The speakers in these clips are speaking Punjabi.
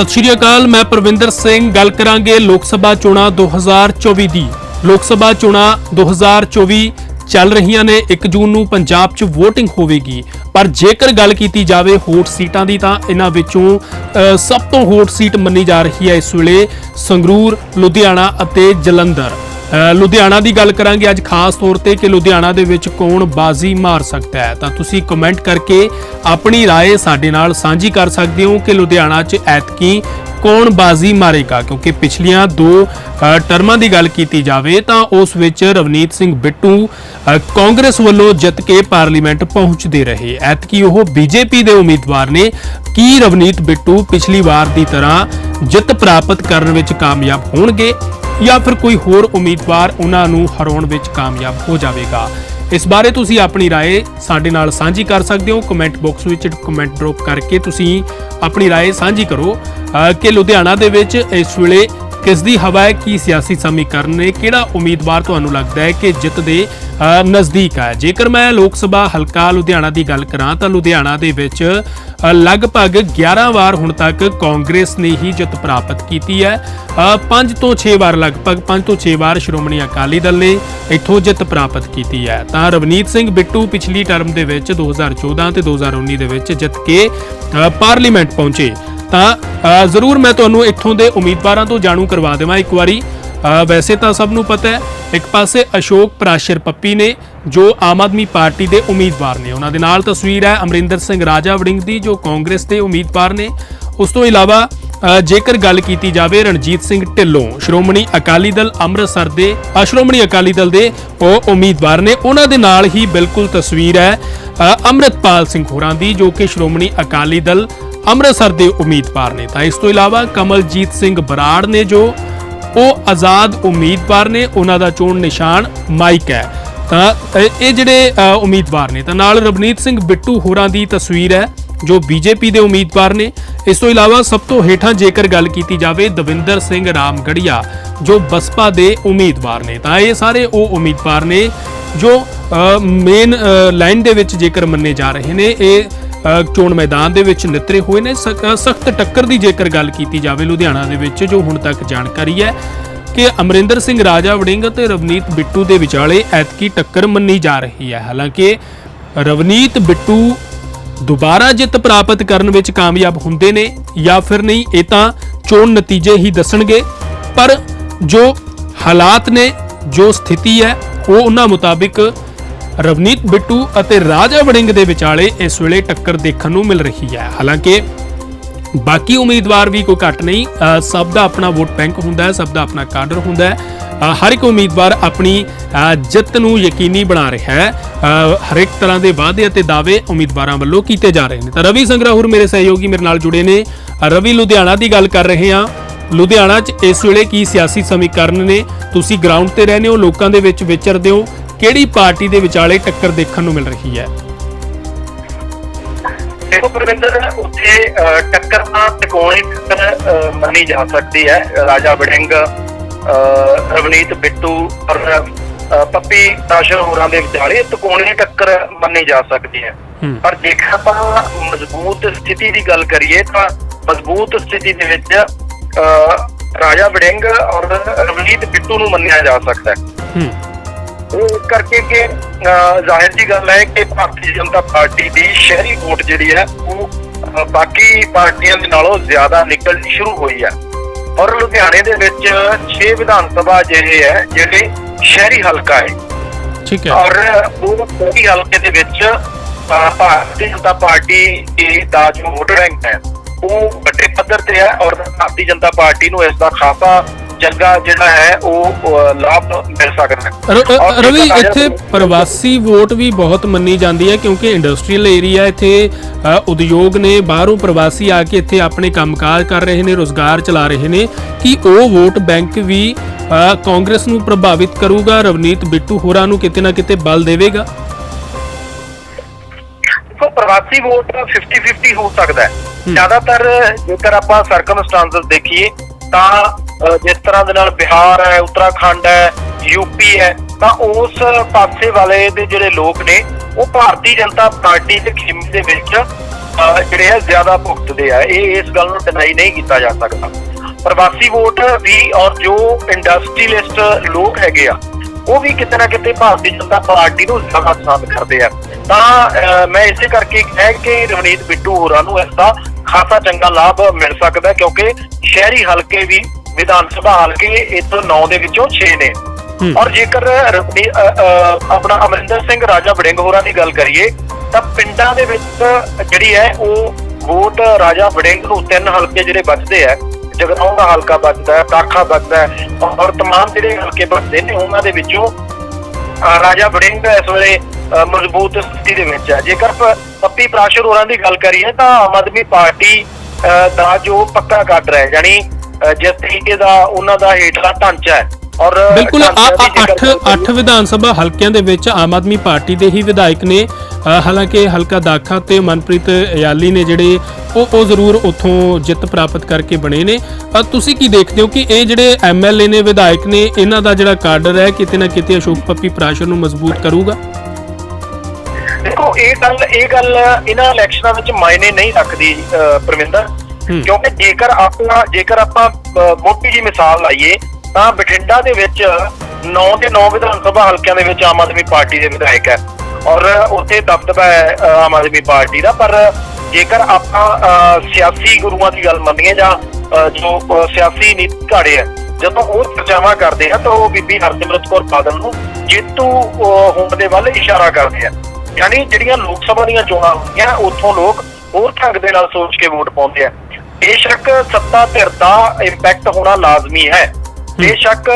ਸਤਿ ਸ਼੍ਰੀ ਅਕਾਲ, ਮੈਂ ਪ੍ਰਵਿੰਦਰ ਸਿੰਘ, ਗੱਲ ਕਰਾਂਗੇ ਲੋਕ ਸਭਾ ਚੋਣਾਂ 2024 ਦੀ। ਲੋਕ ਸਭਾ ਚੋਣਾਂ 2024 ਚੱਲ ਰਹੀਆਂ ਨੇ 1 ਜੂਨ ਨੂੰ ਪੰਜਾਬ 'ਚ VOTING ਹੋਵੇਗੀ। ਪਰ ਜੇਕਰ ਗੱਲ ਕੀਤੀ ਜਾਵੇ ਹੋਟ ਸੀਟਾਂ ਦੀ ਤਾਂ ਇਹਨਾਂ ਵਿੱਚੋਂ ਸਭ ਤੋਂ ਹੋਟ ਸੀਟ ਮੰਨੀ ਜਾ ਰਹੀ ਹੈ ਇਸ ਵੇਲੇ ਸੰਗਰੂਰ, ਲੁਧਿਆਣਾ ਅਤੇ ਜਲੰਧਰ। ਲੁਧਿਆਣਾ ਦੀ ਗੱਲ ਕਰਾਂਗੇ ਅੱਜ ਖਾਸ ਤੌਰ ਤੇ ਕਿ ਲੁਧਿਆਣਾ ਦੇ ਵਿੱਚ ਕੌਣ ਬਾਜ਼ੀ ਮਾਰ ਸਕਦਾ ਹੈ ਤਾਂ ਤੁਸੀਂ ਕਮੈਂਟ ਕਰਕੇ ਆਪਣੀ رائے ਸਾਡੇ ਨਾਲ ਸਾਂਝੀ ਕਰ ਸਕਦੇ ਹੋ ਕਿ ਲੁਧਿਆਣਾ 'ਚ ਐਤਕੀ ਕੌਣ ਬਾਜ਼ੀ ਮਾਰੇਗਾ? ਕਿਉਂਕਿ ਪਿਛਲੀਆਂ ਦੋ ਟਰਮਾਂ ਦੀ ਗੱਲ ਕੀਤੀ ਜਾਵੇ ਤਾਂ ਉਸ ਵਿੱਚ ਰਵਨੀਤ ਸਿੰਘ ਬਿੱਟੂ ਕਾਂਗਰਸ ਵੱਲੋਂ ਜਿੱਤ ਕੇ ਪਾਰਲੀਮੈਂਟ ਪਹੁੰਚਦੇ ਰਹੇ। ਐਤਕੀ ਉਹ ਬੀਜੇਪੀ ਦੇ ਉਮੀਦਵਾਰ ਨੇ। ਕੀ ਰਵਨੀਤ ਬਿੱਟੂ ਪਿਛਲੀ ਵਾਰ ਦੀ ਤਰ੍ਹਾਂ ਜਿੱਤ ਪ੍ਰਾਪਤ ਕਰਨ ਵਿੱਚ ਕਾਮਯਾਬ ਹੋਣਗੇ ਜਾਂ ਫਿਰ ਕੋਈ ਹੋਰ ਉਮੀਦਵਾਰ ਉਹਨਾਂ ਨੂੰ ਹਰਾਉਣ ਵਿੱਚ ਕਾਮਯਾਬ ਹੋ ਜਾਵੇਗਾ? ਇਸ ਬਾਰੇ ਤੁਸੀਂ ਆਪਣੀ رائے ਸਾਡੇ ਨਾਲ ਸਾਂਝੀ ਕਰ ਸਕਦੇ ਹੋ ਕਮੈਂਟ ਬਾਕਸ ਵਿੱਚ ਕਮੈਂਟ ਡ੍ਰੌਪ ਕਰਕੇ ਤੁਸੀਂ ਆਪਣੀ رائے ਸਾਂਝੀ ਕਰੋ ਅਹ ਕਿ ਲੁਧਿਆਣਾ ਦੇ ਵਿੱਚ ਇਸ ਵੇਲੇ ਕਿਸ ਦੀ ਹਵਾ ਹੈ ਕੀ ਸਿਆਸੀ ਸਮੀਕਰਨ ਨੇ ਕਿਹੜਾ ਉਮੀਦਵਾਰ ਤੁਹਾਨੂੰ ਲੱਗਦਾ ਹੈ ਕਿ ਜਿੱਤ ਦੇ ਅਹ ਨਜ਼ਦੀਕ ਹੈ। ਜੇਕਰ ਮੈਂ ਲੋਕ ਸਭਾ ਹਲਕਾ ਲੁਧਿਆਣਾ ਦੀ ਗੱਲ ਕਰਾਂ, ਤਾਂ ਲੁਧਿਆਣਾ ਦੇ ਵਿੱਚ ਲਗਭਗ 11 ਵਾਰ ਹੁਣ ਤੱਕ ਕਾਂਗਰਸ ਨੇ ਹੀ ਜਿੱਤ ਪ੍ਰਾਪਤ ਕੀਤੀ ਹੈ। 5 ਤੋਂ 6 ਵਾਰ ਲਗਭਗ 5 ਤੋਂ 6 ਵਾਰ ਸ਼੍ਰੋਮਣੀ ਅਕਾਲੀ ਦਲ ਨੇ ਇੱਥੋਂ ਜਿੱਤ ਪ੍ਰਾਪਤ ਕੀਤੀ ਹੈ। ਤਾਂ ਰਵਨੀਤ ਸਿੰਘ ਬਿੱਟੂ ਪਿਛਲੀ ਟਰਮ ਦੇ ਵਿੱਚ 2014 ਤੇ 2019 ਦੇ ਵਿੱਚ ਜਿੱਤ ਕੇ ਪਾਰਲੀਮੈਂਟ ਪਹੁੰਚੇ। ਤਾਂ ਜ਼ਰੂਰ ਮੈਂ ਤੁਹਾਨੂੰ ਇੱਥੋਂ ਦੇ ਉਮੀਦਵਾਰਾਂ ਤੋਂ ਜਾਣੂ ਕਰਵਾ ਦੇਵਾਂ ਇੱਕ ਵਾਰੀ। ਵੈਸੇ ਤਾਂ ਸਭ ਨੂੰ ਪਤਾ ਹੈ ਇੱਕ ਪਾਸੇ ਅਸ਼ੋਕ ਪ੍ਰਾਸ਼ਰ ਪੱਪੀ ਨੇ ਜੋ ਆਮ ਆਦਮੀ ਪਾਰਟੀ ਦੇ ਉਮੀਦਵਾਰ ਨੇ। ਉਹਨਾਂ ਦੇ ਨਾਲ ਤਸਵੀਰ ਹੈ ਅਮਰਿੰਦਰ ਸਿੰਘ ਰਾਜਾ ਵੜਿੰਗ ਦੀ ਜੋ ਕਾਂਗਰਸ ਦੇ ਉਮੀਦਵਾਰ ਨੇ। ਉਸ ਤੋਂ ਇਲਾਵਾ ਜੇਕਰ ਗੱਲ ਕੀਤੀ ਜਾਵੇ ਰਣਜੀਤ ਸਿੰਘ ਢਿੱਲੋਂ ਸ਼੍ਰੋਮਣੀ ਅਕਾਲੀ ਦਲ ਅੰਮ੍ਰਿਤਸਰ ਦੇ ਸ਼੍ਰੋਮਣੀ ਅਕਾਲੀ ਦਲ ਦੇ ਉਹ ਉਮੀਦਵਾਰ ਨੇ। ਉਹਨਾਂ ਦੇ ਨਾਲ ਹੀ ਬਿਲਕੁਲ ਤਸਵੀਰ ਹੈ ਅ, ਅੰਮ੍ਰਿਤਪਾਲ ਸਿੰਘ ਹੋਰਾਂ ਦੀ ਜੋ ਕਿ ਸ਼੍ਰੋਮਣੀ ਅਕਾਲੀ ਦਲ ਅੰਮ੍ਰਿਤਸਰ ਦੇ ਉਮੀਦਵਾਰ ਨੇ। ਤਾਂ ਇਸ ਤੋਂ ਇਲਾਵਾ ਕਮਲਜੀਤ ਸਿੰਘ ਬਰਾੜ ਨੇ ਜੋ ਉਹ ਆਜ਼ਾਦ ਉਮੀਦਵਾਰ ਨੇ, ਉਹਨਾਂ ਦਾ ਚੋਣ ਨਿਸ਼ਾਨ ਮਾਈਕ ਹੈ। ਤਾਂ ਇਹ ਜਿਹੜੇ ਉਮੀਦਵਾਰ ਨੇ, ਤਾਂ ਨਾਲ ਰਵਨੀਤ ਸਿੰਘ ਬਿੱਟੂ ਹੋਰਾਂ ਦੀ ਤਸਵੀਰ ਹੈ, ਜੋ ਬੀਜੇਪੀ ਦੇ ਉਮੀਦਵਾਰ ਨੇ। ਇਸ ਤੋਂ ਇਲਾਵਾ ਸਭ ਤੋਂ ਹੇਠਾਂ ਜੇਕਰ ਗੱਲ ਕੀਤੀ ਜਾਵੇ, ਦਵਿੰਦਰ ਸਿੰਘ ਰਾਮਗੜੀਆ, ਜੋ ਬਸਪਾ ਦੇ ਉਮੀਦਵਾਰ ਨੇ। ਤਾਂ ਇਹ ਸਾਰੇ ਉਹ ਉਮੀਦਵਾਰ ਨੇ, ਜੋ ਮੇਨ ਲਾਈਨ ਦੇ ਵਿੱਚ ਜੇਕਰ ਮੰਨੇ ਜਾ ਰਹੇ ਨੇ, ਇਹ ਚੋਣ ਮੈਦਾਨ ਦੇ ਵਿੱਚ ਨਿਤਰੇ ਹੋਏ ਨੇ। ਸਖਤ ਟੱਕਰ ਦੀ ਜੇਕਰ ਗੱਲ ਕੀਤੀ ਜਾਵੇ ਲੁਧਿਆਣਾ ਦੇ ਵਿੱਚ, ਜੋ ਹੁਣ ਤੱਕ ਜਾਣਕਾਰੀ ਹੈ ਕਿ ਅਮਰਿੰਦਰ ਸਿੰਘ ਰਾਜਾ ਵੜਿੰਗ ਅਤੇ ਰਵਨੀਤ ਬਿੱਟੂ ਦੇ ਵਿਚਾਲੇ ਐਤਕੀ ਟੱਕਰ ਮੰਨੀ ਜਾ ਰਹੀ ਹੈ। ਹਾਲਾਂਕਿ ਰਵਨੀਤ ਬਿੱਟੂ ਦੁਬਾਰਾ ਜਿੱਤ ਪ੍ਰਾਪਤ ਕਰਨ ਵਿੱਚ ਕਾਮਯਾਬ ਹੁੰਦੇ ਨੇ ਜਾਂ ਫਿਰ ਨਹੀਂ, ਇਹ ਤਾਂ ਚੋਣ ਨਤੀਜੇ ਹੀ ਦੱਸਣਗੇ। ਪਰ ਜੋ ਹਾਲਾਤ ਨੇ, ਜੋ ਸਥਿਤੀ ਹੈ, ਉਹ ਉਹਨਾਂ ਮੁਤਾਬਿਕ ਰਵਨੀਤ ਬਿੱਟੂ ਅਤੇ ਰਾਜਾ ਵੜਿੰਗ ਦੇ ਵਿਚਾਲੇ ਇਸ ਵੇਲੇ ਟੱਕਰ ਦੇਖਣ ਨੂੰ ਮਿਲ ਰਹੀ ਹੈ। ਹਾਲਾਂਕਿ ਬਾਕੀ ਉਮੀਦਵਾਰ ਵੀ ਕੋਈ ਘੱਟ ਨਹੀਂ ਸਭ ਦਾ ਆਪਣਾ ਵੋਟ ਬੈਂਕ ਹੁੰਦਾ ਹੈ, ਸਭ ਦਾ ਆਪਣਾ ਕਾਡਰ ਹੁੰਦਾ ਹੈ। ਹਰ ਇੱਕ ਉਮੀਦਵਾਰ ਆਪਣੀ ਜਿੱਤ ਨੂੰ ਯਕੀਨੀ ਬਣਾ ਰਿਹਾ ਹੈ। ਹਰ ਇੱਕ ਤਰ੍ਹਾਂ ਦੇ ਵਾਅਦੇ ਅਤੇ ਦਾਅਵੇ ਉਮੀਦਵਾਰਾਂ ਵੱਲੋਂ ਕੀਤੇ ਜਾ ਰਹੇ ਨੇ। ਤਾਂ ਰਵੀ ਸੰਗਰਾਹੁਰ ਮੇਰੇ ਸਹਿਯੋਗੀ ਮੇਰੇ ਨਾਲ ਜੁੜੇ ਨੇ। ਰਵੀ ਲੁਧਿਆਣਾ ਦੀ ਗੱਲ ਕਰ ਰਹੇ ਹਾਂ। ਲੁਧਿਆਣਾ 'ਚ ਇਸ ਵੇਲੇ ਕੀ ਸਿਆਸੀ ਸਮੀਕਰਨ ਨੇ? ਤੁਸੀਂ ਗਰਾਊਂਡ ਤੇ ਰਹਿੰਦੇ ਹੋ, ਲੋਕਾਂ ਦੇ ਵਿੱਚ ਵਿਚਰਦੇ ਹੋ। ਕਿਹੜੀ ਪਾਰਟੀ ਦੇ ਵਿਚਾਲੇ ਟੱਕਰ ਦੇਖਣ ਨੂੰ ਮਿਲ ਰਹੀ ਹੈ? ਦੇਖੋ ਪ੍ਰਵਿੰਦਰ ਉੱਥੇ ਟੱਕਰ ਤਾਂ ਤਿਕੋਣੀ ਟੱਕਰ ਮੰਨੀ ਜਾ ਸਕਦੀ ਹੈ। ਰਾਜਾ ਅਹ, ਰਵਨੀਤ ਬਿੱਟੂ ਔਰ ਪੱਪੀ ਤਾਸ਼ਰ ਹੋਰਾਂ ਦੇ ਵਿਚਾਲੇ ਤਿਕੋਣੀ ਟੱਕਰ ਮੰਨੀ ਜਾ ਸਕਦੀ ਹੈ। ਪਰ ਜੇਕਰ ਆਪਾਂ ਮਜ਼ਬੂਤ ਸਥਿਤੀ ਦੀ ਗੱਲ ਕਰੀਏ ਤਾਂ ਮਜ਼ਬੂਤ ਸਥਿਤੀ ਦੇ ਵਿੱਚ ਰਾਜਾ ਵੜਿੰਗ ਔਰ ਰਵਨੀਤ ਬਿੱਟੂ ਨੂੰ ਮੰਨਿਆ ਜਾ ਸਕਦਾ ਹੈ। ਕਰਕੇ ਕਿ ਜ਼ਾਹਿਰ ਜੀ ਗੱਲ ਹੈ ਕਿ ਭਾਰਤੀ ਜਨਤਾ ਪਾਰਟੀ ਦੀ ਸ਼ਹਿਰੀ ਵੋਟ ਜਿਹੜੀ ਹੈ ਉਹ ਬਾਕੀ ਪਾਰਟੀਆਂ ਦੇ ਨਾਲੋਂ ਜ਼ਿਆਦਾ ਨਿਕਲਣੀ ਸ਼ੁਰੂ ਹੋਈ ਹੈ। ਔਰ ਲੁਧਿਆਣੇ ਦੇ ਵਿੱਚ 6 ਵਿਧਾਨ ਸਭਾ ਜਿਹੜੇ ਹੈ ਜਿਹੜੇ ਸ਼ਹਿਰੀ ਹਲਕਾ ਹੈ। ਠੀਕ ਹੈ। ਔਰ ਉਹ ਸ਼ਹਿਰੀ ਹਲਕੇ ਦੇ ਵਿੱਚ ਭਾਰਤੀ ਜਨਤਾ ਪਾਰਟੀ ਦੀ ਦਾ ਜੋ ਵੋਟ ਰੈਂਕ ਹੈ ਉਹ ਵੱਡੇ ਪੱਧਰ ਤੇ ਹੈ ਔਰ ਭਾਰਤੀ ਜਨਤਾ ਪਾਰਟੀ ਨੂੰ ਇਸ ਦਾ ਖਾਸਾ ਚੰਗਾ ਜਿਹੜਾ ਹੈ ਉਹ ਲਾਭ ਮਿਲ ਸਕਦਾ ਹੈ। ਰਵੀ ਇੱਥੇ ਪ੍ਰਵਾਸੀ ਵੋਟ ਵੀ ਬਹੁਤ ਮੰਨੀ ਜਾਂਦੀ ਹੈ ਕਿਉਂਕਿ ਇੰਡਸਟਰੀਅਲ ਏਰੀਆ ਇੱਥੇ ਉਦਯੋਗ ਨੇ ਬਾਹਰੋਂ ਪ੍ਰਵਾਸੀ ਆ ਕੇ ਇੱਥੇ ਆਪਣੇ ਕੰਮਕਾਜ ਕਰ ਰਹੇ ਨੇ ਰੋਜ਼ਗਾਰ ਚਲਾ ਰਹੇ ਨੇ ਕਿ ਉਹ ਵੋਟ ਬੈਂਕ ਵੀ ਕਾਂਗਰਸ ਨੂੰ ਪ੍ਰਭਾਵਿਤ ਕਰੂਗਾ ਰਵਨੀਤ ਬਿੱਟੂ ਹੋਰਾਂ ਨੂੰ ਕਿਤੇ ਨਾ ਕਿਤੇ ਬਲ ਦੇਵੇਗਾ? ਪ੍ਰਵਾਸੀ ਵੋਟ 50-50 ਹੋ ਸਕਦਾ ਹੈ। ਜ਼ਿਆਦਾਤਰ ਜੇਕਰ ਆਪਾਂ ਸਰਕਮਸਟੈਂਸਸ ਦੇਖੀਏ ਤਾਂ ਜਿਸ ਤਰ੍ਹਾਂ ਦੇ ਨਾਲ ਬਿਹਾਰ ਹੈ ਉੱਤਰਾਖੰਡ ਹੈ ਯੂਪੀ ਹੈ ਤਾਂ ਉਸ ਪਾਸੇ ਵਾਲੇ ਦੇ ਜਿਹੜੇ ਲੋਕ ਨੇ ਉਹ ਭਾਰਤੀ ਜਨਤਾ ਪਾਰਟੀ ਦੇ ਖਿਮੇ ਦੇ ਵਿੱਚ ਜਿਹੜੇ ਆ ਜ਼ਿਆਦਾ ਭੁਗਤਦੇ ਆ। ਇਹ ਇਸ ਗੱਲ ਨੂੰ ਡਿਨਾਈ ਨਹੀਂ ਕੀਤਾ ਜਾ ਸਕਦਾ। ਪ੍ਰਵਾਸੀ ਵੋਟ ਵੀ ਔਰ ਜੋ ਇੰਡਸਟਰੀਲਿਸਟ ਲੋਕ ਹੈਗੇ ਆ ਉਹ ਵੀ ਕਿਤੇ ਨਾ ਕਿਤੇ ਭਾਰਤੀ ਜਨਤਾ ਪਾਰਟੀ ਨੂੰ ਜ਼ਿਆਦਾ ਪਸੰਦ ਕਰਦੇ ਆ। ਤਾਂ ਅਹ, ਮੈਂ ਇਸੇ ਕਰਕੇ ਕਹਿ ਕਿ ਰਵਨੀਤ ਬਿੱਟੂ ਹੋਰਾਂ ਨੂੰ ਇਸ ਦਾ ਖਾਸਾ ਚੰਗਾ ਲਾਭ ਮਿਲ ਸਕਦਾ ਕਿਉਂਕਿ ਸ਼ਹਿਰੀ ਹਲਕੇ ਵੀ ਵਿਧਾਨ ਸਭਾ ਹਲਕੇ ਇਥੋਂ 9 ਦੇ ਵਿੱਚੋਂ 6 ਨੇ। ਔਰ ਜੇਕਰ ਆਪਣਾ ਅਮਰਿੰਦਰ ਸਿੰਘ ਰਾਜਾ ਵੜਿੰਗ ਹੋਰਾਂ ਦੀ ਗੱਲ ਕਰੀਏ ਤਾਂ ਪਿੰਡਾਂ ਦੇ ਵਿੱਚ ਜਿਹੜੀ ਹੈ ਉਹ ਵੋਟ ਰਾਜਾ ਵੜਿੰਗ ਨੂੰ ਤਿੰਨ ਹਲਕੇ ਜਿਹੜੇ ਬਚਦੇ ਆ ਜਗਰਾਉਂ ਦਾ ਹਲਕਾ ਬਚਦਾ ਹੈ ਦਾਖਾ ਬਚਦਾ ਹੈ ਔਰ ਤਮਾਮ ਜਿਹੜੇ ਹਲਕੇ ਬਚਦੇ ਨੇ ਉਹਨਾਂ ਦੇ ਵਿੱਚੋਂ ਰਾਜਾ ਵੜਿੰਗ ਇਸ ਵੇਲੇ ਮਜ਼ਬੂਤ ਸਥਿਤੀ ਦੇ ਵਿੱਚ ਹੈ ਜੇਕਰ ਪੱਪੀ ਪ੍ਰਾਸ਼ਰ ਹੋਰਾਂ ਦੀ ਗੱਲ ਕਰੀਏ ਤਾਂ ਆਮ ਆਦਮੀ ਪਾਰਟੀ ਦਾ ਜੋ ਪੱਕਾ ਰਿਹਾ ਹੈ ਯਾਨੀ ਜਿਸ ਤਰੀਕੇ ਦਾ ਉਹਨਾਂ ਦਾ ਹੇਠਲਾ ਢਾਂਚਾ ਹੈ ਔਰ ਬਿਲਕੁਲ ਢਾਂਚੇ ਦੀ ਜੇਕਰ ਅੱਠ ਗੱਲ ਕਰੀਏ- ਅੱਠ ਵਿਧਾਨ ਸਭਾ ਹਲਕਿਆਂ ਦੇ ਵਿੱਚ ਆਮ ਆਦਮੀ ਪਾਰਟੀ ਦੇ ਹੀ ਵਿਧਾਇਕ ਨੇ। ਹਾਲਾਂਕਿ ਹਲਕਾ ਦਾਖਾ ਤੇ ਮਨਪ੍ਰੀਤ ਯਾਲੀ ਨੇ ਜਿਹੜੇ ਉਹ ਉਹ ਜ਼ਰੂਰ ਉੱਥੋਂ ਜਿੱਤ ਪ੍ਰਾਪਤ ਕਰਕੇ ਬਣੇ ਨੇ। ਤੁਸੀਂ ਕੀ ਦੇਖਦੇ ਹੋ ਕਿ ਇਹ ਜਿਹੜੇ ਐਮਐਲਏ ਨੇ ਵਿਧਾਇਕ ਨੇ ਇਹਨਾਂ ਦਾ ਜਿਹੜਾ ਕਾਡਰ ਹੈ ਕਿਤੇ ਨਾ ਕਿਤੇ ਅਸ਼ੋਕ ਪੱਪੀ ਪ੍ਰਾਸ਼ਰ ਨੂੰ ਮਜ਼ਬੂਤ ਕਰੂਗਾ? ਦੇਖੋ ਇਹ ਗੱਲ ਇਹ ਗੱਲ ਇਹਨਾਂ ਇਲੈਕਸ਼ਨਾਂ ਵਿੱਚ ਮਾਇਨੇ ਨਹੀਂ ਰੱਖਦੀ ਪਰਮਿੰਦਰ। ਕਿਉਂਕਿ ਜੇਕਰ ਆਪਾਂ ਜੇਕਰ ਆਪਾਂ ਮੋਟੀ ਜੀ ਮਿਸਾਲ ਲਾਈਏ ਤਾਂ ਬਠਿੰਡਾ ਦੇ ਵਿੱਚ 9 ਦੇ 9 ਵਿਧਾਨ ਸਭਾ ਹਲਕਿਆਂ ਦੇ ਵਿੱਚ ਆਮ ਆਦਮੀ ਪਾਰਟੀ ਦੇ ਵਿਧਾਇਕ ਹੈ। ਔਰ ਉੱਥੇ ਦਬਦਬਾ ਹੈ ਆਮ ਆਦਮੀ ਪਾਰਟੀ ਦਾ। ਪਰ ਜੇਕਰ ਆਪਾਂ ਸਿਆਸੀ ਗੁਰੂਆਂ ਦੀ ਗੱਲ ਮੰਨੀਏ ਜਾਂ ਜੋ ਸਿਆਸੀ ਨੀਤੀ ਘਾੜੇ ਹੈ ਜਦੋਂ ਉਹ ਚਰਚਾਵਾਂ ਕਰਦੇ ਆ ਤਾਂ ਉਹ ਬੀਬੀ ਹਰਸਿਮਰਤ ਕੌਰ ਬਾਦਲ ਨੂੰ ਜੇਤੂ ਹੋਣ ਦੇ ਵੱਲ ਇਸ਼ਾਰਾ ਕਰਦੇ ਆ। ਯਾਨੀ ਜਿਹੜੀਆਂ ਲੋਕ ਸਭਾ ਦੀਆਂ ਚੋਣਾਂ ਹੁੰਦੀਆਂ ਉੱਥੋਂ ਲੋਕ ਹੋਰ ਢੰਗ ਦੇ ਨਾਲ ਸੋਚ ਕੇ ਵੋਟ ਪਾਉਂਦੇ ਆ। ਬੇਸ਼ੱਕ ਸੱਤਾ ਧਿਰ ਦਾ ਇੰਪੈਕਟ ਹੋਣਾ ਲਾਜ਼ਮੀ ਹੈ। ਬੇਸ਼ੱਕ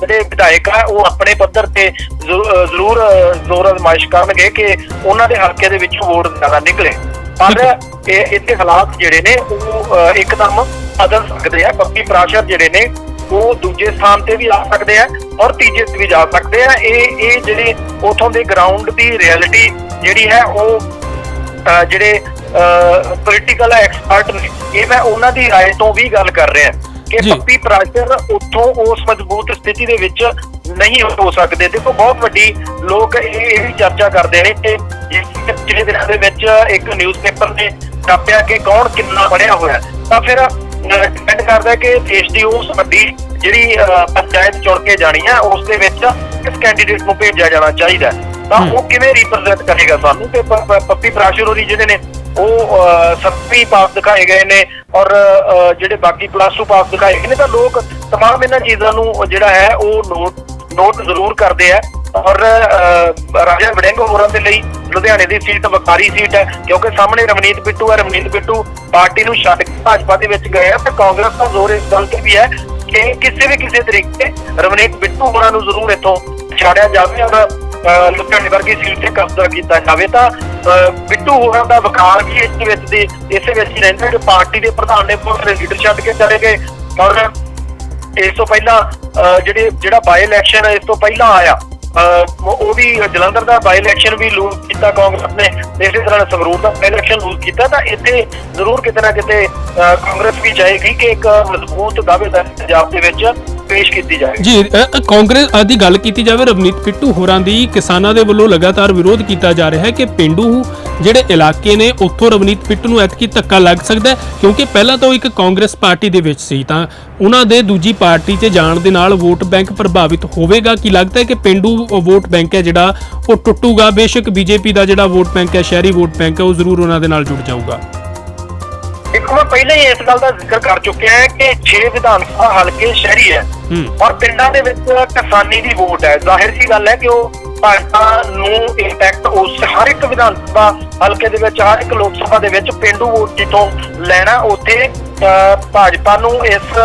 ਜਿਹੜੇ ਵਿਧਾਇਕ ਆ ਉਹ ਆਪਣੇ ਪੱਧਰ ਤੇ ਜ਼ਰੂਰ ਜ਼ੋਰ ਅਜ਼ਮਾਇਸ਼ ਕਰਨਗੇ ਕਿ ਉਹਨਾਂ ਦੇ ਹਲਕੇ ਦੇ ਵਿੱਚੋਂ ਵੋਟ ਜ਼ਿਆਦਾ ਨਿਕਲੇ। ਪਰ ਇਹ ਇੱਥੇ ਹਾਲਾਤ ਜਿਹੜੇ ਨੇ ਉਹ ਇੱਕਦਮ ਬਦਲ ਸਕਦੇ ਆ। ਪੱਪੀ ਪ੍ਰਾਸ਼ਰ ਜਿਹੜੇ ਨੇ ਉਹ ਦੂਜੇ ਸਥਾਨ ਤੇ ਵੀ ਆ ਸਕਦੇ ਆ ਔਰ ਤੀਜੇ ਤੇ ਵੀ ਜਾ ਸਕਦੇ ਆ ਇਹ ਇਹ ਜਿਹੜੇ ਉਥੋਂ ਦੇ ਗਰਾਊਂਡ ਦੀ ਰਿਐਲਿਟੀ ਜਿਹੜੀ ਹੈ ਉਹ ਅਹ ਜਿਹੜੇ ਪੋਲੀਟੀਕਲ ਐਕਸਪਰਟ ਨੇ ਇਹ ਮੈਂ ਉਹਨਾਂ ਦੀ رائے ਤੋਂ ਵੀ ਗੱਲ ਕਰ ਰਿਹਾ ਕਿ ਜੀ। ਪੱਪੀ ਪ੍ਰਾਸ਼ਰ ਉੱਥੋਂ ਉਸ ਮਜ਼ਬੂਤ ਸਥਿਤੀ ਦੇ ਵਿੱਚ ਨਹੀਂ ਹੋ ਸਕਦੇ ਦੇਖੋ ਬਹੁਤ ਵੱਡੀ ਲੋਕ ਇਹ ਇਹ ਵੀ ਚਰਚਾ ਕਰਦੇ ਨੇ ਕਿ ਜਿਸ ਪਿਛਲੇ ਦਿਨਾਂ ਦੇ ਵਿੱਚ ਇੱਕ ਨਿਊਜ਼ਪੇਪਰ ਨੇ ਛਾਪਿਆ ਕਿ ਕੌਣ ਕਿੰਨਾ ਪੜਿਆ ਹੋਇਆ ਹੈ। ਤਾਂ ਫਿਰ ਡਿਪੈਂਡ ਕਰਦਾ ਕਿ ਦੇਸ਼ ਦੀ ਉਸ ਵੱਡੀ ਜਿਹੜੀ ਪੰਚਾਇਤ ਚੁਣ ਕੇ ਜਾਣੀ ਹੈ ਉਸ ਦੇ ਵਿੱਚ ਕਿਸ ਕੈਂਡੀਡੇਟ ਨੂੰ ਭੇਜਿਆ ਜਾਣਾ ਚਾਹੀਦਾ। ਤਾਂ। ਉਹ ਕਿਵੇਂ ਰਿਪਰੈਜ਼ੈਂਟ ਕਰੇਗਾ ਸਾਨੂੰ ਤੇ ਪੱਪੀ ਪ੍ਰਾਸ਼ਰ ਹੋਰੀ ਜਿਹੜੇ ਨੇ ਉਹ ਅਹ, ਸੱਤਵੀਂ ਪਾਸ ਦਿਖਾਏ ਗਏ ਨੇ ਔਰ ਜਿਹੜੇ ਬਾਕੀ ਪਲੱਸ 2 ਪਾਸ ਦਿਖਾਏ ਗਏ ਨੇ ਤਾਂ ਲੋਕ ਤਮਾਮ ਇਹਨਾਂ ਚੀਜ਼ਾਂ ਨੂੰ ਜਿਹੜਾ ਹੈ ਉਹ ਨੋਟ ਨੋਟ ਜ਼ਰੂਰ ਕਰਦੇ ਆ ਔਰ ਅਹ, ਰਾਜਾ ਵੜਿੰਗ ਹੋਰਾਂ ਦੇ ਲਈ ਲੁਧਿਆਣੇ ਦੀ ਸੀਟ ਵਕਾਰੀ ਸੀਟ ਹੈ ਕਿਉਂਕਿ ਸਾਹਮਣੇ ਰਵਨੀਤ ਬਿੱਟੂ ਹੈ ਰਵਨੀਤ ਬਿੱਟੂ ਪਾਰਟੀ ਨੂੰ ਛੱਡ ਕੇ ਭਾਜਪਾ ਦੇ ਵਿੱਚ ਗਏ ਆ ਤੇ ਕਾਂਗਰਸ ਦਾ ਜ਼ੋਰ ਇਸ ਗੱਲ ਤੇ ਵੀ ਹੈ ਕਿ ਕਿਸੇ ਵੀ ਕਿਸੇ ਤਰੀਕੇ ਰਵਨੀਤ ਬਿੱਟੂ ਹੋਰਾਂ ਨੂੰ ਜ਼ਰੂਰ ਇੱਥੋਂ ਛਾੜਿਆ ਜਾਵੇ ਔਰ ਅਹ, ਲੁਧਿਆਣੇ ਵਰਗੀ ਸੀਟ ਤੇ ਕਬਜ਼ਾ ਕੀਤਾ ਜਾਵੇ ਤਾਂ ਅਹ, ਬਿੱਟੂ ਹੋਰਾਂ ਦਾ ਵਕਾਰ ਵੀ ਇਸ ਵਿੱਚ ਦੀ ਇਸੇ ਵਿੱਚ ਹੀ ਰਹਿੰਦਾ ਕਿ ਪਾਰਟੀ ਦੇ ਪ੍ਰਧਾਨ ਨੇ ਪੂਰੇ ਲੀਡਰ ਛੱਡ ਕੇ ਚਲੇ ਗਏ ਔਰ ਇਸ ਤੋਂ ਪਹਿਲਾਂ ਅਹ, ਜਿਹੜੇ ਜਿਹੜਾ ਬਾਈ ਇਲੈਕਸ਼ਨ ਇਸ ਤੋਂ ਪਹਿਲਾਂ ਆਇਆ। ਉਹ ਵੀ ਜਲੰਧਰ ਦਾ ਬਾਈ ਇਲੈਕਸ਼ਨ ਵੀ ਲੂਜ਼ ਕੀਤਾ ਕਾਂਗਰਸ ਨੇ। ਇਸੇ ਤਰ੍ਹਾਂ ਸੰਗਰੂਰ ਦਾ ਬਾਈ ਇਲੈਕਸ਼ਨ ਲੂਜ਼ ਕੀਤਾ, ਤਾਂ ਇੱਥੇ ਜ਼ਰੂਰ ਕਿਤੇ ਨਾ ਕਿਤੇ ਕਾਂਗਰਸ ਵੀ ਚਾਹੇਗੀ ਕਿ ਇੱਕ ਮਜ਼ਬੂਤ ਦਾਅਵੇਦਾਰ ਪੰਜਾਬ ਦੇ ਵਿੱਚ ਪੇਸ਼ ਕੀਤੀ ਜਾਏ ਜੀ ਕਾਂਗਰਸ ਦੀ ਗੱਲ ਕੀਤੀ ਜਾਵੇ, ਰਵਨੀਤ ਪਿੱਟੂ ਹੋਰਾਂ ਦੀ ਕਿਸਾਨਾਂ ਦੇ ਵੱਲੋਂ ਲਗਾਤਾਰ ਵਿਰੋਧ ਕੀਤਾ ਜਾ ਰਿਹਾ ਹੈ ਕਿ ਪਿੰਡੂ ਜਿਹੜੇ ਇਲਾਕੇ ਨੇ ਉੱਥੋਂ ਰਵਨੀਤ ਪਿੱਟੂ ਨੂੰ ਐਤਕੀ ਧੱਕਾ ਲੱਗ ਸਕਦਾ ਕਿਉਂਕਿ ਪਹਿਲਾਂ ਤਾਂ ਉਹ ਇੱਕ ਕਾਂਗਰਸ ਪਾਰਟੀ ਦੇ ਵਿੱਚ ਸੀ ਤਾਂ ਉਹਨਾਂ ਦੇ ਦੂਜੀ ਪਾਰਟੀ 'ਚ ਜਾਣ ਦੇ ਨਾਲ ਵੋਟ ਬੈਂਕ ਪ੍ਰਭਾਵਿਤ ਹੋਵੇਗਾ। ਕੀ ਲੱਗਦਾ ਹੈ ਕਿ ਪਿੰਡੂ ਵੋਟ ਬੈਂਕ ਹੈ ਜਿਹੜਾ ਉਹ ਟੁੱਟੂਗਾ? ਬੇਸ਼ੱਕ ਬੀਜੇਪੀ ਦਾ ਜਿਹੜਾ ਵੋਟ ਬੈਂਕ ਹੈ ਸ਼ਹਿਰੀ ਵੋਟ ਬੈਂਕ ਹੈ ਉਹ ਜ਼ਰੂਰ ਉਹਨਾਂ ਦੇ ਨਾਲ ਜੁੜ ਜਾਊਗਾ। ਇੱਕ ਮੈਂ ਪਹਿਲਾਂ ਹੀ ਇਸ ਗੱਲ ਦਾ ਜ਼ਿਕਰ ਕਰ ਚੁੱਕਿਆ ਹਾਂ ਕਿ 6 ਵਿਧਾਨ ਸਭਾ ਹਲਕੇ ਸ਼ਹਿਰੀ ਹੈ। ਔਰ ਪਿੰਡਾਂ ਦੇ ਵਿੱਚ ਕਿਸਾਨੀ ਦੀ ਵੋਟ ਹੈ। ਜ਼ਾਹਿਰ ਜੀ ਗੱਲ ਹੈ ਕਿ ਉਹ ਭਾਜਪਾ ਨੂੰ ਇੰਪੈਕਟ ਉਸ ਹਰ ਇੱਕ ਵਿਧਾਨ ਸਭਾ ਹਲਕੇ ਦੇ ਵਿੱਚ, ਹਰ ਇੱਕ ਲੋਕ ਸਭਾ ਦੇ ਵਿੱਚ ਪਿੰਡੂ ਵੋਟ ਜਿੱਥੋਂ ਲੈਣਾ, ਉੱਥੇ ਭਾਜਪਾ ਨੂੰ ਇਸ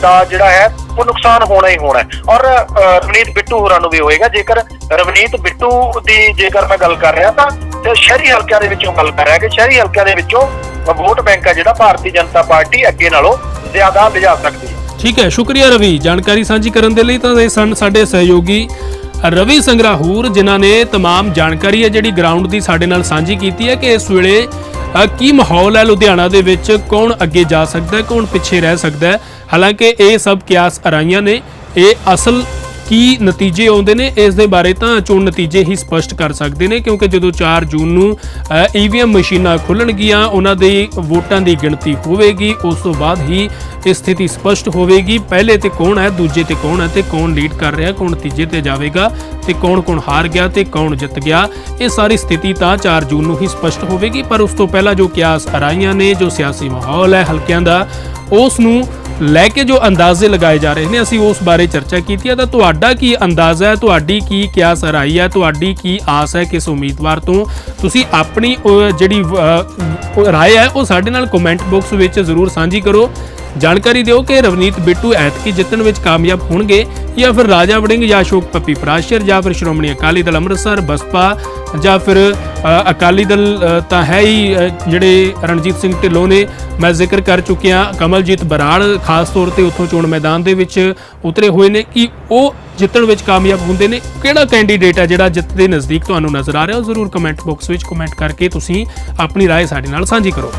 ਦਾ ਜਿਹੜਾ ਹੈ, ਉਹ ਨੁਕਸਾਨ ਹੋਣਾ ਹੀ ਹੋਣਾ ਔਰ ਰਵਨੀਤ ਬਿੱਟੂ ਹੋਰਾਂ ਨੂੰ ਵੀ ਹੋਏਗਾ। ਜੇਕਰ ਰਵਨੀਤ ਬਿੱਟੂ ਦੀ ਜੇਕਰ ਮੈਂ ਗੱਲ ਕਰ ਰਿਹਾ, ਤਾਂ ਤੇ ਸ਼ਹਿਰੀ ਹਲਕਿਆਂ ਦੇ ਵਿੱਚੋਂ ਗੱਲ ਕਰ ਰਿਹਾ ਕਿ ਸ਼ਹਿਰੀ ਹਲਕਿਆਂ ਦੇ ਵਿੱਚੋਂ ਵੋਟ ਬੈਂਕ ਹੈ ਜਿਹੜਾ ਭਾਰਤੀ ਜਨਤਾ ਪਾਰਟੀ ਅੱਗੇ ਨਾਲੋਂ ਜ਼ਿਆਦਾ ਲਿਜਾ ਸਕਦੀ ਹੈ। ਠੀਕ ਹੈ, ਸ਼ੁਕਰੀਆ ਰਵੀ। ਜਾਣਕਾਰੀ ਸਾਂਝੀ ਕਰਨ ਦੇ ਲਈ ਤਾਂ ਇਹ ਸਨ ਸਾਡੇ ਸਹਿਯੋਗੀ ਰਵੀ ਸੰਗਰਾਹੂਰ ਜਿਨ੍ਹਾਂ ਨੇ तमाम ਜਾਣਕਾਰੀ ਹੈ ਜਿਹੜੀ ਗਰਾਊਂਡ ਦੀ ਸਾਡੇ ਨਾਲ ਸਾਂਝੀ ਕੀਤੀ ਹੈ ਕਿ ਇਸ ਵੇਲੇ ਅ, ਕੀ ਮਾਹੌਲ ਹੈ ਲੁਧਿਆਣਾ ਦੇ ਵਿੱਚ ਕੌਣ ਅੱਗੇ ਜਾ ਸਕਦਾ ਹੈ ਕੌਣ ਪਿੱਛੇ ਰਹਿ ਸਕਦਾ ਹੈ ਹਾਲਾਂਕਿ ਇਹ ਸਭ ਕਿਆਸ ਅਰਾਈਆਂ ਨੇ ਇਹ ਅਸਲ ਕੀ ਨਤੀਜੇ ਆਉਂਦੇ ਨੇ, ਇਸ ਦੇ ਬਾਰੇ ਤਾਂ ਚੋਣ ਨਤੀਜੇ ਹੀ ਸਪਸ਼ਟ ਕਰ ਸਕਦੇ ਨੇ, ਕਿਉਂਕਿ ਜਦੋਂ 4 ਜੂਨ ਨੂੰ ਈਵੀਐਮ ਮਸ਼ੀਨਾਂ ਖੁੱਲਣਗੀਆਂ, ਉਹਨਾਂ ਦੀ ਵੋਟਾਂ ਦੀ ਗਿਣਤੀ ਹੋਵੇਗੀ, ਉਸ ਤੋਂ ਬਾਅਦ ਹੀ ਇਹ ਸਥਿਤੀ ਸਪਸ਼ਟ ਹੋਵੇਗੀ। ਪਹਿਲੇ ਤੇ ਕੌਣ ਹੈ, ਦੂਜੇ ਤੇ ਕੌਣ ਹੈ, ਤੇ ਕੌਣ ਲੀਡ ਕਰ ਰਿਹਾ, ਕੌਣ ਨਤੀਜੇ ਤੇ ਜਾਵੇਗਾ, ਤੇ ਕੌਣ ਕੌਣ ਹਾਰ ਗਿਆ, ਤੇ ਕੌਣ ਜਿੱਤ ਗਿਆ, ਇਹ ਸਾਰੀ ਸਥਿਤੀ ਤਾਂ 4 ਜੂਨ ਨੂੰ ਹੀ ਸਪਸ਼ਟ ਹੋਵੇਗੀ, ਪਰ ਉਸ ਤੋਂ ਪਹਿਲਾਂ ਜੋ ਕਿਆਸ ਅਰਾਈਆਂ ਨੇ, ਜੋ ਸਿਆਸੀ ਮਾਹੌਲ ਹੈ, ਹਲਕਿਆਂ ਦਾ ਉਸ ਨੂੰ ਲੈ ਕੇ ਜੋ ਅੰਦਾਜ਼ੇ ਲਗਾਏ ਜਾ ਰਹੇ ਨੇ ਅਸੀਂ ਉਸ ਬਾਰੇ ਚਰਚਾ ਕੀਤੀ ਹੈ। ਤਾਂ ਤੁਹਾਡਾ ਕੀ ਅੰਦਾਜ਼ਾ ਹੈ? ਤੁਹਾਡੀ ਕੀ ਕਿਆ ਸਰਾਈ ਹੈ? ਤੁਹਾਡੀ ਕੀ ਆਸ ਹੈ ਕਿਸ ਉਮੀਦਵਾਰ ਤੋਂ? ਤੁਸੀਂ ਆਪਣੀ ਜਿਹੜੀ ਅਹ, ਰਾਏ ਹੈ ਉਹ ਸਾਡੇ ਨਾਲ ਕਮੈਂਟ ਬਾਕਸ ਵਿੱਚ ਜ਼ਰੂਰ ਸਾਂਝੀ ਕਰੋ। ਜਾਣਕਾਰੀ ਦਿਓ ਕਿ ਰਵਨੀਤ ਬਿੱਟੂ ਐਤਕੀ ਜਿੱਤਣ ਵਿੱਚ ਕਾਮਯਾਬ ਹੋਣਗੇ ਜਾਂ ਫਿਰ ਰਾਜਾ ਵੜਿੰਗ ਜਾਂ ਅਸ਼ੋਕ ਪੱਪੀ ਪ੍ਰਾਸ਼ਰ ਜਾਂ ਫਿਰ ਸ਼੍ਰੋਮਣੀ ਅਕਾਲੀ ਦਲ ਅੰਮ੍ਰਿਤਸਰ ਬਸਪਾ ਜਾਂ ਫਿਰ ਅ, ਅਕਾਲੀ ਦਲ ਅ, ਤਾਂ ਹੈ ਹੀ ਅ, ਜਿਹੜੇ ਰਣਜੀਤ ਸਿੰਘ ਢਿੱਲੋਂ ਨੇ ਮੈਂ ਜ਼ਿਕਰ ਕਰ ਚੁੱਕਿਆ ਕਮਲਜੀਤ ਬਰਾੜ ਖਾਸ ਤੌਰ ਤੇ ਉੱਥੋਂ ਚੋਣ ਮੈਦਾਨ ਦੇ ਵਿੱਚ ਉਤਰੇ ਹੋਏ ਨੇ ਕਿ ਉਹ ਜਿੱਤਣ ਵਿੱਚ ਕਾਮਯਾਬ ਹੁੰਦੇ ਨੇ ਕਿਹੜਾ ਕੈਂਡੀਡੇਟ ਹੈ ਜਿਹੜਾ ਜਿੱਤ ਦੇ ਨਜ਼ਦੀਕ ਤੁਹਾਨੂੰ ਨਜ਼ਰ ਆ ਰਿਹਾ ਉਹ ਜ਼ਰੂਰ ਕਮੈਂਟ ਬਾਕਸ ਵਿੱਚ ਕਮੈਂਟ ਕਰਕੇ ਤੁਸੀਂ ਆਪਣੀ رائے ਸਾਡੇ ਨਾਲ ਸਾਂਝੀ ਕਰੋ